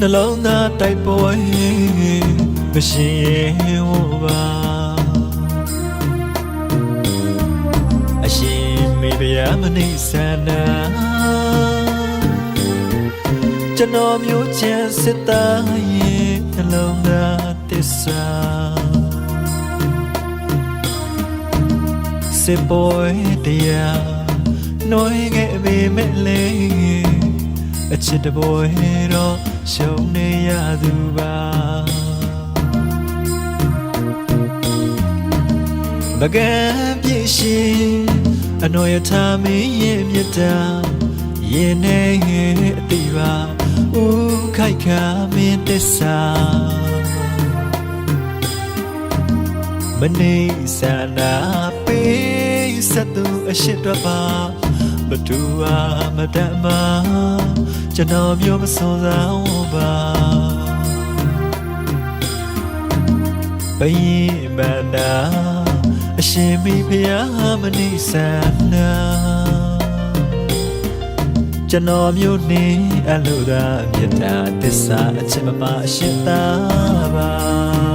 နှလုံးသားတိုက်ပွဲမရှိရင်ဝပါအရှင်မေဗျာမနိဆန္ဒကျွန်တော်မျိုးချမ်းစစ်သားရဲ့နှလုံးသားတစ္ဆာစေပေါ်တရားနှွေးခဲ့ပေမဲ့လေအချစ်တပွဲတော့ ရှုံနေရသူပါမကံပြည့်ရှင်အနောယထာမင်းရဲ့မြတ်တာရင်နေအတိပါဦးခိုက်ခါမင်းတစ္ဆာမနေစနာပေးစသူအရှိတပါဘသူအားမတတ်မှာ ကျွန်တော်မျိုးမစွန်စားပါဘယင်မန္တာအရှင်မိဖုရားမနေစနာကျွန်တော်မျိုးနေအလိုသာမြတ်တာတစ္ဆာအချစ်မပါအရှင်သာပါ